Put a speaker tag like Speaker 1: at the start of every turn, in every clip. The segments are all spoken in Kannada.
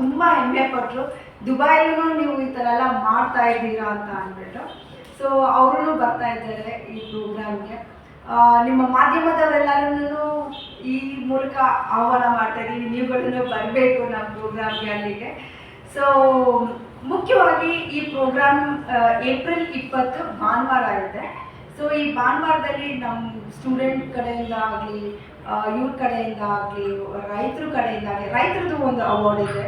Speaker 1: ತುಂಬಾ ಹೆಮ್ಮೆ ಪಟ್ರು. ದುಬೈಲೂ ನೀವು ಈ ಥರ ಎಲ್ಲ ಮಾಡ್ತಾ ಇದ್ದೀರಾ ಅಂತ ಅಂದ್ಬಿಟ್ಟು. ಸೊ ಅವರು ಬರ್ತಾ ಇದ್ದಾರೆ ಈ ಪ್ರೋಗ್ರಾಮ್ಗೆ. ನಿಮ್ಮ ಮಾಧ್ಯಮದವರೆಲ್ಲರೂ ಈ ಮೂಲಕ ಆಹ್ವಾನ ಮಾಡ್ತಾ ಇದ್ದೀವಿ ನೀವುಗಳನ್ನು ಬರಬೇಕು ನಮ್ಮ ಪ್ರೋಗ್ರಾಮ್ಗೆ ಅಲ್ಲಿಗೆ. ಸೊ ಮುಖ್ಯವಾಗಿ ಈ ಪ್ರೋಗ್ರಾಮ್ ಏಪ್ರಿಲ್ ಇಪ್ಪತ್ತು ಭಾನುವಾರ ಇದೆ. ಈ ಭಾನುವಾರದಲ್ಲಿ ನಮ್ಮ ಸ್ಟೂಡೆಂಟ್ ಕಡೆಯಿಂದ ಆಗಲಿ ಇವ್ರ ಕಡೆಯಿಂದ ಆಗಲಿ, ರೈತರ ಕಡೆಯಿಂದ ಆಗಲಿ ರೈತರದ್ದು ಒಂದು ಅವಾರ್ಡ್ ಇದೆ.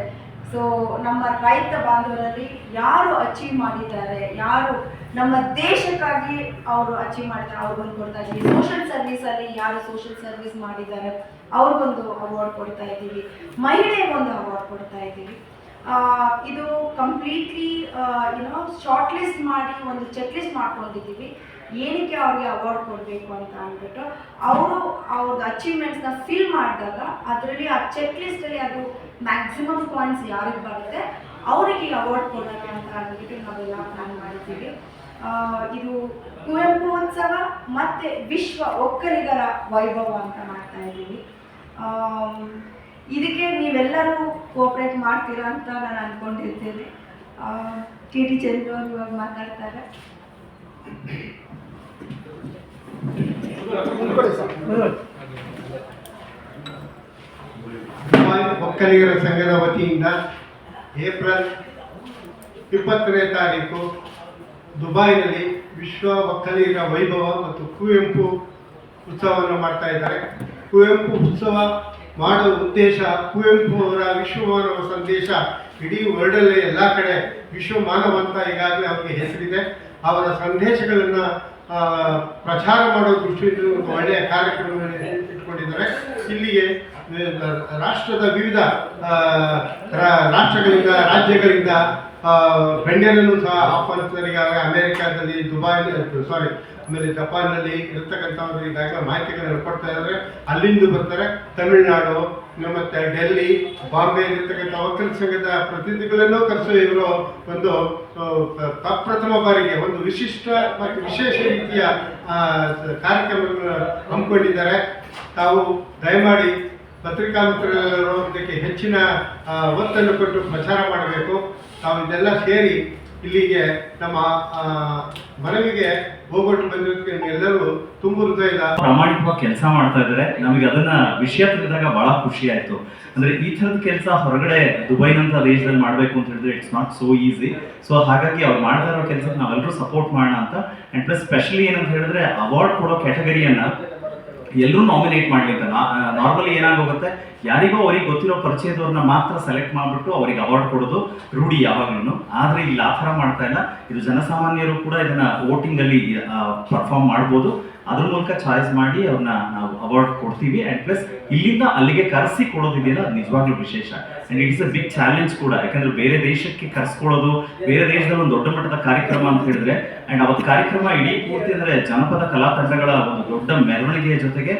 Speaker 1: ಸೊ ನಮ್ಮ ರೈತ ಬಾಂಧವರಲ್ಲಿ ಯಾರು ಅಚೀವ್ ಮಾಡಿದ್ದಾರೆ, ಯಾರು ನಮ್ಮ ದೇಶಕ್ಕಾಗಿ ಅವರು ಅಚೀವ್ ಮಾಡಿದ್ದಾರೆ ಬಂದು ಕೊಡ್ತಾ ಇದ್ದೀವಿ. ಸೋಷಿಯಲ್ ಸರ್ವಿಸಲ್ಲಿ ಯಾರು ಸೋಷಿಯಲ್ ಸರ್ವಿಸ್ ಮಾಡಿದ್ದಾರೆ ಅವ್ರಿಗೊಂದು ಅವಾರ್ಡ್ ಕೊಡ್ತಾ ಇದ್ದೀವಿ. ಮಹಿಳೆಗೊಂದು ಅವಾರ್ಡ್ ಕೊಡ್ತಾ ಇದ್ದೀವಿ. ಇದು ಕಂಪ್ಲೀಟ್ಲಿ ಏನೋ ಶಾರ್ಟ್ ಲಿಸ್ಟ್ ಮಾಡಿ ಒಂದು ಚೆಕ್ ಲಿಸ್ಟ್ ಮಾಡ್ಕೊಂಡಿದ್ದೀವಿ. ಏನಕ್ಕೆ ಅವ್ರಿಗೆ ಅವಾರ್ಡ್ ಕೊಡಬೇಕು ಅಂತ ಅಂದ್ಬಿಟ್ಟು ಅವರು ಅವ್ರದ್ದು ಅಚೀವ್ಮೆಂಟ್ಸ್ನ ಫಿಲ್ ಮಾಡಿದಾಗ ಅದರಲ್ಲಿ ಆ ಚೆಕ್ ಲಿಸ್ಟಲ್ಲಿ ಅದು ಮ್ಯಾಕ್ಸಿಮಮ್ ಪಾಯಿಂಟ್ಸ್ ಯಾರಿಗೆ ಬರುತ್ತೆ, ಅವರಿಗೆ ಅವಾರ್ಡ್ ಕೊಡೋಣ ಅಂತ ಅಂದ್ಬಿಟ್ಟು ನಾವೆಲ್ಲ ಪ್ಲಾನ್ ಮಾಡಿದ್ದೀವಿ. ಇದು ಕುವೆಂಪು ಉತ್ಸವ ಮತ್ತು ವಿಶ್ವ ಒಕ್ಕಲಿಗರ ವೈಭವ ಅಂತ ಮಾಡ್ತಾ ಇದ್ದೀವಿ. ಇದಕ್ಕೆ ನೀವೆಲ್ಲರೂ ಕೋಪ್ರೇಟ್ ಮಾಡ್ತೀರಾ ಅಂತ ನಾನು ಅಂದ್ಕೊಂಡಿರ್ತೀನಿ ಕೆ ಟಿ ಚಂದ್ರ ಅವರು ಇವಾಗ ಮಾತಾಡ್ತಾರೆ.
Speaker 2: ಒಕ್ಕಲಿಗರ ಸಂಘದ ವತಿಯಿಂದ ಏಪ್ರಿಲ್ ಇಪ್ಪತ್ತನೇ ತಾರೀಕು ದುಬೈನಲ್ಲಿ ವಿಶ್ವ ಒಕ್ಕಲಿಗರ ವೈಭವ ಮತ್ತು ಕುವೆಂಪು ಉತ್ಸವವನ್ನು ಮಾಡ್ತಾ ಇದ್ದಾರೆ. ಕುವೆಂಪು ಉತ್ಸವ ಮಾಡುವ ಉದ್ದೇಶ, ಕುವೆಂಪು ಅವರ ವಿಶ್ವಮಾನವ ಸಂದೇಶ ಇಡೀ ವರ್ಲ್ಡಲ್ಲಿ ಎಲ್ಲ ಕಡೆ ವಿಶ್ವಮಾನವ ಅಂತ ಈಗಾಗಲೇ ಅವರಿಗೆ ಹೆಸರಿದೆ. ಅವರ ಸಂದೇಶಗಳನ್ನು ಪ್ರಚಾರ ಮಾಡೋ ದೃಷ್ಟಿಯಿಂದ ಒಂದು ಒಳ್ಳೆಯ ಕಾರ್ಯಕ್ರಮವನ್ನು ಇಟ್ಕೊಂಡಿದ್ದಾರೆ. ಇಲ್ಲಿಗೆ ರಾಷ್ಟ್ರದ ವಿವಿಧ ರಾಷ್ಟ್ರಗಳಿಂದ, ರಾಜ್ಯಗಳಿಂದ ಗಣ್ಯರನ್ನು ಸಹ ಆಹ್ವಾನಿಸಿದ್ದಾರೆ ಈಗಾಗಲೇ ಅಮೆರಿಕಾದಲ್ಲಿ ದುಬೈ ಸಾರಿ ಆಮೇಲೆ ಜಪಾನ್ನಲ್ಲಿ ಇರ್ತಕ್ಕಂಥವ್ರು ಇದ್ದಾಗ ಮಾಹಿತಿಗಳನ್ನು ಕೊಡ್ತಾ ಇದ್ದಾರೆ. ಅಲ್ಲಿಂದ ಬರ್ತಾರೆ. ತಮಿಳುನಾಡು, ಮತ್ತು ಡೆಲ್ಲಿ ಬಾಂಬೆ ಇರ್ತಕ್ಕಂಥ ವಕೀಲ ಸಂಘದ ಪ್ರತಿನಿಧಿಗಳನ್ನು ಕರೆಸೋ ಇವರು ಒಂದು ಪ್ರಪ್ರಥಮ ಬಾರಿಗೆ ಒಂದು ವಿಶಿಷ್ಟ ಮತ್ತು ವಿಶೇಷ ರೀತಿಯ ಕಾರ್ಯಕ್ರಮಗಳನ್ನು ಹಮ್ಮಿಕೊಂಡಿದ್ದಾರೆ. ತಾವು ದಯಮಾಡಿ ಪತ್ರಿಕಾ ಮಿತ್ರರೆಲ್ಲರೂ ಇದಕ್ಕೆ ಹೆಚ್ಚಿನ ಒತ್ತನ್ನು ಕೊಟ್ಟು ಪ್ರಚಾರ ಮಾಡಬೇಕು. ತಾವು ಇದೆಲ್ಲ ಸೇರಿ ಇಲ್ಲಿಗೆ ನಮ್ಮ ಮನವಿಗೆ ಹೋಗ್ಬಿಟ್ಟು ಬಂದಿರೋದಕ್ಕೆ ಎಲ್ಲರೂ ತುಂಬ ಹೃದಯದ
Speaker 3: ಪ್ರಾಮಾಣಿಕವಾಗಿ ಕೆಲಸ ಮಾಡ್ತಾ ಇದ್ದಾರೆ. ನಮಗೆ ಅದನ್ನ ವಿಷಯ ತಿಳಿದಾಗ ಬಹಳ ಖುಷಿ ಆಯ್ತು. ಅಂದ್ರೆ ಈ ಥರದ ಕೆಲಸ ಹೊರಗಡೆ ದುಬೈನಂತ ದೇಶದಲ್ಲಿ ಮಾಡಬೇಕು ಅಂತ ಹೇಳಿದ್ರೆ it's not so easy so ಹಾಗಾಗಿ ಅವ್ರು ಮಾಡ್ತಾ ಇರೋ ಕೆಲಸ ನಾವೆಲ್ಲರೂ ಸಪೋರ್ಟ್ ಮಾಡೋಣ ಅಂತ. ಅಂಡ್ ಪ್ಲಸ್ ಸ್ಪೆಷಲಿ ಏನಂತ ಹೇಳಿದ್ರೆ ಅವಾರ್ಡ್ ಕೊಡೋ ಕ್ಯಾಟಗರಿಯನ್ನ ಎಲ್ಲರೂ ನಾಮಿನೇಟ್ ಮಾಡಲಿ ಅಂತ ನಾರ್ಮಲಿ ಏನಾಗೋಗುತ್ತೆ? ಯಾರಿಗೋ ಅವ್ರಿಗೆ ಗೊತ್ತಿರೋ ಪರಿಚಯದವ್ರನ್ನ ಮಾತ್ರ ಸೆಲೆಕ್ಟ್ ಮಾಡಿಬಿಟ್ಟು ಅವ್ರಿಗೆ ಅವಾರ್ಡ್ ಕೊಡೋದು ರೂಢಿ ಯಾವಾಗ್ಲೂ ಆದ್ರೆ ಇಲ್ಲಿ ಆ ಥರ ಮಾಡ್ತಾ ಇಲ್ಲ. ಇದು ಜನಸಾಮಾನ್ಯರು ಕೂಡ ಇದನ್ನ ವೋಟಿಂಗ್ ಅಲ್ಲಿ ಪರ್ಫಾರ್ಮ್ ಮಾಡ್ಬೋದು. ಅದ್ರ ಮೂಲಕ ಚಾಯ್ಸ್ ಮಾಡಿ ಅವ್ರನ್ನ ನಾವು ಅವಾರ್ಡ್ ಕೊಡ್ತೀವಿ. ಅಂಡ್ ಪ್ಲಸ್ ಇಲ್ಲಿಂದ ಅಲ್ಲಿಗೆ ಕರೆಸಿ ಕೊಡೋದಿದೆಯಲ್ಲ, ಅದು ನಿಜವಾಗ್ಲೂ ವಿಶೇಷ. And it's a big challenge ಕೂಡ. ಯಾಕಂದ್ರೆ ಬೇರೆ ದೇಶಕ್ಕೆ ಕರೆಸ್ಕೊಳ್ಳೋದು, ಬೇರೆ ದೇಶದಲ್ಲಿ ಒಂದು ದೊಡ್ಡ ಮಟ್ಟದ ಕಾರ್ಯಕ್ರಮ ಅಂತ ಹೇಳಿದ್ರೆ ಅಂಡ್ ಅವತ್ತು ಕಾರ್ಯಕ್ರಮ ಇಡೀ ಪೂರ್ತಿ ಅಂದ್ರೆ ಜನಪದ ಕಲಾ ಒಂದು ದೊಡ್ಡ ಮೆರವಣಿಗೆಯ ಜೊತೆಗೆ